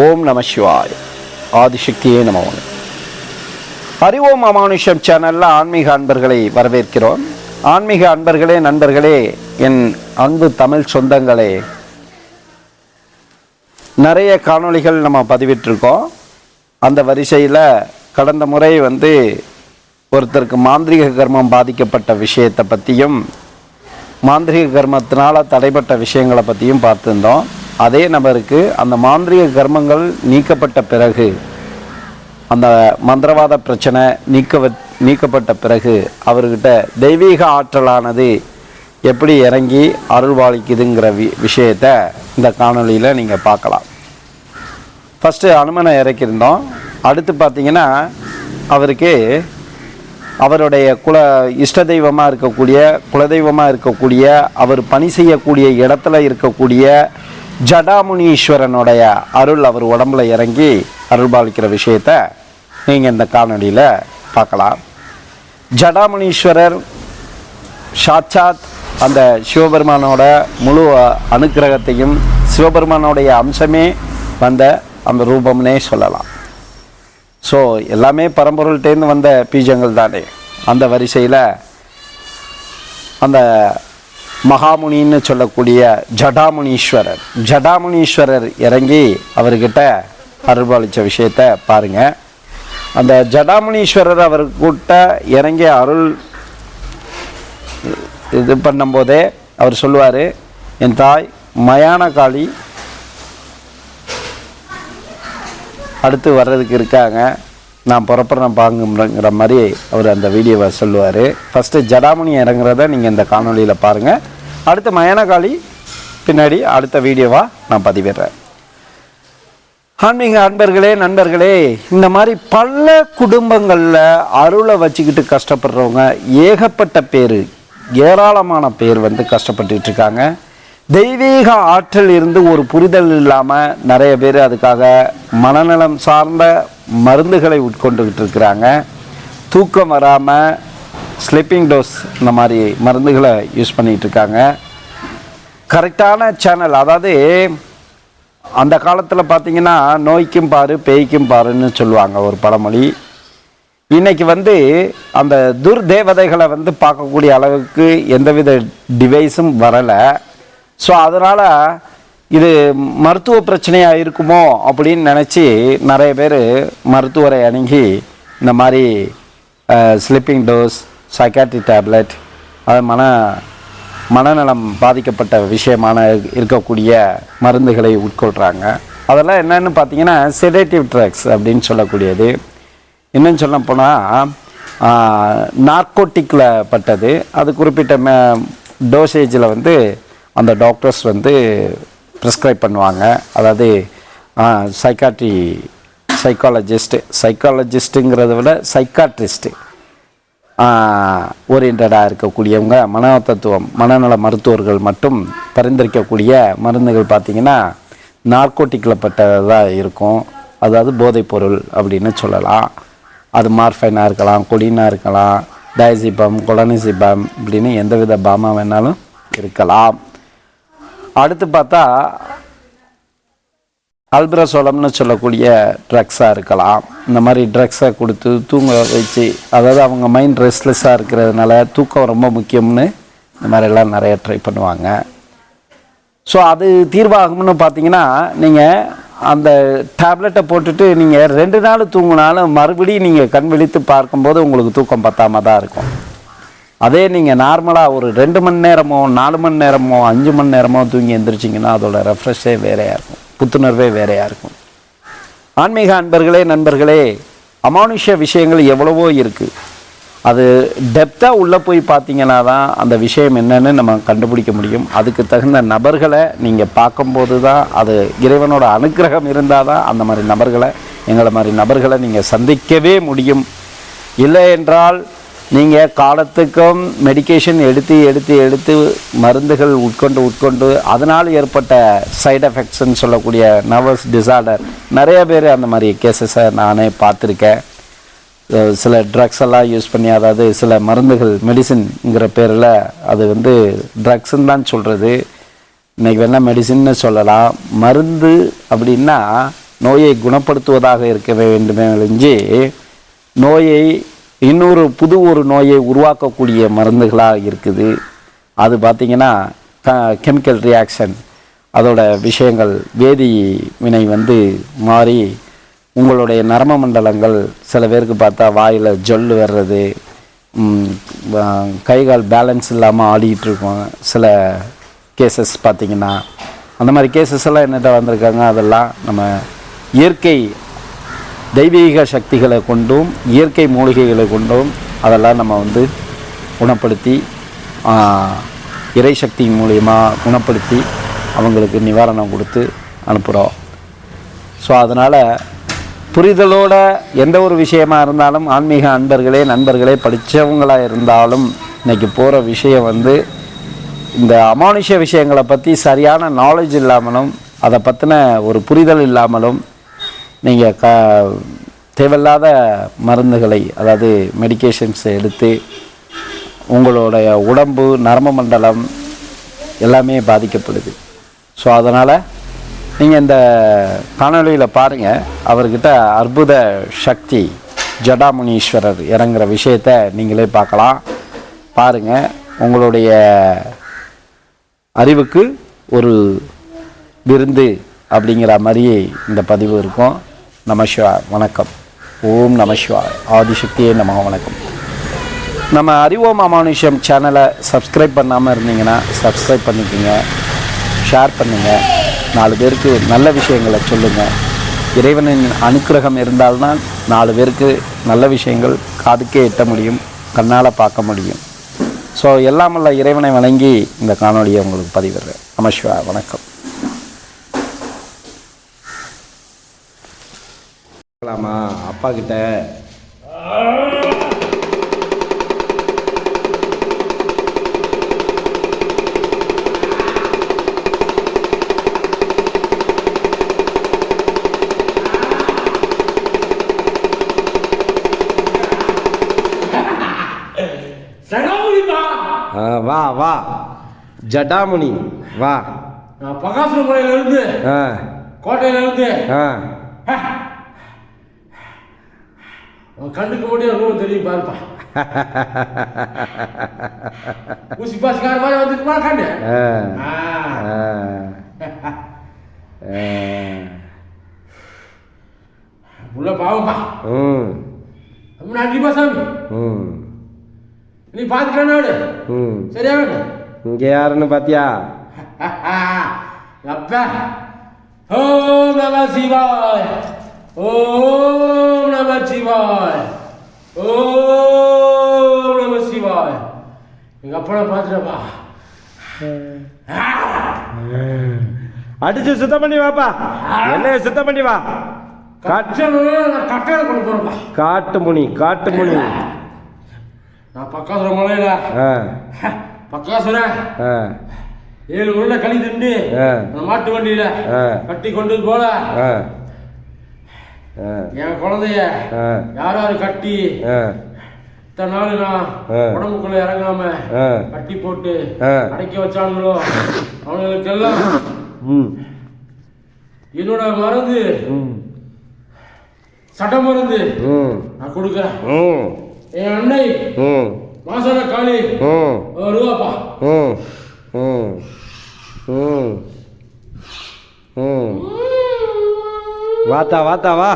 ஓம் நம சிவாய். ஆதிசக்தியே நம அறிவோம் அமானுஷம் சேனலில் ஆன்மீக அன்பர்களை வரவேற்கிறோம். ஆன்மீக அன்பர்களே நண்பர்களே என் அன்பு தமிழ் சொந்தங்களே. நிறைய காணொளிகள் நம்ம பதிவிட்டிருக்கோம். அந்த வரிசையில் கடந்த முறை வந்து ஒருத்தருக்கு மாந்திரீக கர்மம் பாதிக்கப்பட்ட விஷயத்தை பற்றியும் மாந்திரீக கர்மத்தினால் தடைப்பட்ட விஷயங்களை பற்றியும் பார்த்துருந்தோம். அதே நபருக்கு அந்த மாந்திரீக கர்மங்கள் நீக்கப்பட்ட பிறகு அந்த மந்திரவாத பிரச்சனை நீக்க நீக்கப்பட்ட பிறகு அவர்கிட்ட தெய்வீக ஆற்றலானது எப்படி இறங்கி அருள்வாளிக்குதுங்கிற வி விஷயத்தை இந்த காணொலியில் நீங்கள் பார்க்கலாம். ஃபஸ்ட்டு அனுமனை இறக்கியிருந்தோம். அடுத்து பார்த்தீங்கன்னா அவருக்கு அவருடைய குல இஷ்ட தெய்வமாக இருக்கக்கூடிய குலதெய்வமாக இருக்கக்கூடிய அவர் பணி செய்யக்கூடிய இடத்துல இருக்கக்கூடிய ஜடாமுனீஸ்வரனுடைய அருள் அவர் உடம்புல இறங்கி அருள்பாலிக்கிற விஷயத்த நீங்கள் இந்த காணொலியில் பார்க்கலாம். ஜடாமுனீஸ்வரர் சாட்சாத் அந்த சிவபெருமானோட முழு அனுக்கிரகத்தையும் சிவபெருமானோடைய அம்சமே வந்த அந்த ரூபம்னே சொல்லலாம். ஸோ எல்லாமே பரம்பொருள்கிட்டேருந்து வந்த பீஜங்கள் தானே. அந்த வரிசையில் அந்த மகாமுனின்னு சொல்லக்கூடிய ஜடாமுனீஸ்வரர். ஜடாமுனீஸ்வரர் இறங்கி அவர்கிட்ட அருள்பாலித்த விஷயத்த பாருங்கள் அந்த ஜடாமுனீஸ்வரர் அவர்கிட்ட இறங்கி அருள் இது பண்ணும்போதே அவர் சொல்லுவார் என் தாய் மயான காளி அடுத்து வர்றதுக்கு இருக்காங்க. நான் புறப்புறேன் பாங்குங்கிற மாதிரி அவர் அந்த வீடியோவை சொல்லுவார். ஃபஸ்ட்டு ஜடாமணி இறங்குறத நீங்கள் இந்த காணொளியில் பாருங்கள் அடுத்த மயனகாளி பின்னாடி அடுத்த வீடியோவாக நான் பதிவிடுறேன். ஆன்மீக அன்பர்களே நண்பர்களே இந்த மாதிரி பல குடும்பங்களில் அருளை வச்சுக்கிட்டு கஷ்டப்படுறவங்க ஏகப்பட்ட பேர் ஏராளமான பேர் வந்து கஷ்டப்பட்டுக்கிட்டு இருக்காங்க. தெய்வீக ஆற்றல் இருந்து ஒரு புரிதல் இல்லாமல் நிறைய பேர் அதுக்காக மனநலம் சார்ந்த மருந்துகளை உட்கொண்டுக்கிட்டு இருக்கிறாங்க. தூக்கம் வராமல் ஸ்லீப்பிங் டோஸ் இந்த மாதிரி மருந்துகளை யூஸ் பண்ணிகிட்டு இருக்காங்க. கரெக்டான சேனல் அதாவது அந்த காலத்தில் பார்த்தீங்கன்னா நோய்க்கும் பாரு பேய்க்கும் பாருன்னு சொல்லுவாங்க ஒரு பழமொழி. இன்றைக்கி வந்து அந்த துர்தேவதைகளை வந்து பார்க்கக்கூடிய அளவுக்கு எந்தவித டிவைஸும் வரலை. ஸோ அதனால் இது மருத்துவ பிரச்சனையாக இருக்குமோ அப்படின்னு நினச்சி நிறைய பேர் மருத்துவரை அணுகி இந்த மாதிரி ஸ்லிப்பிங் டோஸ் சைக்காட்ரி டேப்லெட் அது மன மனநலம் பாதிக்கப்பட்ட விஷயமான இருக்கக்கூடிய மருந்துகளை உட்கொள்கிறாங்க அதெல்லாம் என்னென்னு பார்த்தீங்கன்னா செடேட்டிவ் ட்ரக்ஸ் அப்படின்னு சொல்லக்கூடியது. இன்னும் சொல்ல போனால் நார்கோட்டிக்கில் பட்டது. அது குறிப்பிட்ட மே டோசேஜில் வந்து அந்த டாக்டர்ஸ் வந்து ப்ரிஸ்கிரைப் பண்ணுவாங்க. அதாவது சைக்காட்ரி சைக்காலஜிஸ்ட்டு சைக்காலஜிஸ்ட்டுங்கிறத விட சைக்காட்ரிஸ்ட்டு ஓரியன்டாக இருக்கக்கூடியவங்க மன தத்துவம் மனநல மருத்துவர்கள் மட்டும் பரிந்துரைக்கக்கூடிய மருந்துகள் பார்த்திங்கன்னா நார்கோட்டிக்கில் பட்டதாக இருக்கும். அதாவது போதைப்பொருள் அப்படின்னு சொல்லலாம். அது மார்ஃபைனாக இருக்கலாம் கொடினாக இருக்கலாம் டயசிபம் கொலனிசிபம் இப்படின்னு எந்தவித பாமா வேணாலும் இருக்கலாம். அடுத்து பார்த்தா அல்பிரசோலம்னு சொல்லக்கூடிய ட்ரக்ஸாக இருக்கலாம். இந்த மாதிரி ட்ரக்ஸை கொடுத்து தூங்க வச்சு அதாவது அவங்க மைண்ட் ரெஸ்ட்லெஸ்ஸாக இருக்கிறதுனால தூக்கம் ரொம்ப முக்கியம்னு இந்த மாதிரிலாம் நிறைய ட்ரை பண்ணுவாங்க. ஸோ அது தீர்வாகும்னு பார்த்தீங்கன்னா நீங்கள் அந்த டேப்லெட்டை போட்டுட்டு நீங்கள் ரெண்டு நாள் தூங்கினாலும் மறுபடியும் நீங்கள் கண் விழித்து பார்க்கும்போது உங்களுக்கு தூக்கம் பத்தாமல் தான் இருக்கும். அதே நீங்கள் நார்மலாக ஒரு ரெண்டு மணி நேரமோ நாலு மணி நேரமோ அஞ்சு மணி நேரமோ தூங்கி எந்திரிச்சிங்கன்னா அதோட ரெஃப்ரெஷ்ஷே வேறையாக இருக்கும். புத்துணர்வே வேறையாக இருக்கும். ஆன்மீக அன்பர்களே நண்பர்களே அமானுஷ விஷயங்கள் எவ்வளவோ இருக்குது அது டெப்த்தாக உள்ளே போய் பார்த்தீங்கன்னா தான் அந்த விஷயம் என்னன்னு நம்ம கண்டுபிடிக்க முடியும். அதுக்கு தகுந்த நபர்களை நீங்கள் பார்க்கும்போது தான் அது இறைவனோட அனுக்கிரகம் இருந்தால் தான் அந்த மாதிரி நபர்களை எங்களை மாதிரி நபர்களை நீங்கள் சந்திக்கவே முடியும். இல்லை என்றால் நீங்கள் காலத்துக்கும் மெடிகேஷன் எடுத்து எடுத்து எடுத்து மருந்துகள் உட்கொண்டு உட்கொண்டு அதனால் ஏற்பட்ட சைடு எஃபெக்ட்ஸ்ன்னு சொல்லக்கூடிய நர்வஸ் டிசார்டர் நிறைய பேர் அந்த மாதிரி கேசஸை நானே பார்த்துருக்கேன். சில ட்ரக்ஸ் எல்லாம் யூஸ் பண்ணி அதாவது சில மருந்துகள் மெடிசின்ங்கிற பேரில் அது வந்து ட்ரக்ஸுன்னு தான் சொல்கிறது இன்றைக்கி வேணால் மெடிசின்னு சொல்லலாம். மருந்து அப்படின்னா நோயை குணப்படுத்துவதாக இருக்க வேண்டுமே ஒழிஞ்சு நோயை இன்னொரு புது ஒரு நோயை உருவாக்கக்கூடிய மருந்துகளாக இருக்குது. அது பார்த்திங்கன்னா கெமிக்கல் ரியாக்ஷன் அதோட விஷயங்கள் வேதி வினை வந்து மாறி உங்களுடைய நரம மண்டலங்கள் சில பேருக்கு பார்த்தா வாயில் ஜொல்லு வர்றது கைகால் கை கால் பேலன்ஸ் இல்லாமல் ஆடிக்கிட்டு இருக்கோம். சில கேசஸ் பார்த்திங்கன்னா அந்த மாதிரி கேசஸ் எல்லாம் என்னட்ட வந்திருக்காங்க? அதெல்லாம் நம்ம இயற்கை தெய்வீக சக்திகளை கொண்டும் இயற்கை மூலிகைகளை கொண்டும் அதெல்லாம் நம்ம வந்து குணப்படுத்தி இறை சக்தி மூலியமாக குணப்படுத்தி அவங்களுக்கு நிவாரணம் கொடுத்து அனுப்புகிறோம் ஸோ அதனால் புரிதலோட எந்த ஒரு விஷயமாக இருந்தாலும் ஆன்மீக அன்பர்களே நண்பர்களே படித்தவங்களாக இருந்தாலும் இன்னைக்கு போகிற விஷயம் வந்து இந்த அமானுஷ விஷயங்களை பற்றி சரியான நாலேஜ் இல்லாமலும் அதை பற்றின ஒரு புரிதல் இல்லாமலும் நீங்கள் க தேவையில்லாத மருந்துகளை அதாவது மெடிக்கேஷன்ஸை எடுத்து உங்களுடைய உடம்பு நரம்பு மண்டலம் எல்லாமே பாதிக்கப்படுது. ஸோ அதனால் நீங்கள் இந்த காணொளியில் பாருங்கள் அவர்கிட்ட அற்புத சக்தி ஜடாமுனீஸ்வரர் இறங்குற விஷயத்தை நீங்களே பார்க்கலாம். பாருங்கள் உங்களுடைய அறிவுக்கு ஒரு விருந்து அப்படிங்கிற மாதிரியே இந்த பதிவு இருக்கும். நமசிவாய் வணக்கம். ஓம் நமசிவாய் ஆதிசக்தியே நம வணக்கம். நம்ம அறிவோம் அமானுஷம் சேனலை சப்ஸ்கிரைப் பண்ணாமல் இருந்தீங்கன்னா சப்ஸ்கிரைப் பண்ணிக்கோங்க. ஷேர் பண்ணுங்கள் நாலு பேருக்கு நல்ல விஷயங்களை சொல்லுங்கள் இறைவனின் அனுக்கிரகம் இருந்தால்தான் நாலு பேருக்கு நல்ல விஷயங்கள் காதுக்கே எட்ட முடியும் கண்ணால் பார்க்க முடியும். ஸோ எல்லாம் இறைவனை வணங்கி இந்த காணொலியை உங்களுக்கு பதிவிடுறேன். நமசிவா வணக்கம். அப்பா கிட்ட. வா வா. ஜடாமுனி வா. பகாசுர கோட்டையில இருந்து ஆ. உன் கண்ணுக்கு முடியும் ரூம் தெரியும் பாருப்பா. ஊசி பாசுக்கார மாதிரி வந்துட்டுமா கண்ணு. உள்ள பாவப்பா ம். நன்றிப்பா சாமி. ம். நீ பார்த்துட்டானு ம். சரியா வேணும் இங்கே யாருன்னு பார்த்தியா அப்பா. ஓம் நம சிவாய். ஓம் நம சிவாய். ஓம் நம சிவாய். எங்க அப்பனை பார்த்துட்டப்பா அடிச்சு சுத்தம் பண்ணி வாப்பா. என்ன சுத்தம் பண்ணி வா. காட்டு முனி காட்டு முனி நான் பக்காசுர மலையில. பக்காசுர. ஏழு உருளை களி திண்டு மாட்டு வண்டியில. கட்டி கொண்டு போல. என் குழந்தைய ஆ. யார் யார் கட்டி ஆ. இத்தனை நாள் நான் ஆ. உடம்புக்குள்ள இறங்காம ஆ. கட்டி போட்டு ஆ. அடக்கி வச்சானுங்களோ அவங்களுக்கெல்லாம் ம். என்னோட மருந்து ம். சட்ட மருந்து ம். நான் கொடுக்குறேன். ம். என் அன்னை ம். மாசான காளி ரூபாப்பா. ம். ம். ம். ம். வாத்தா வாத்தா வா.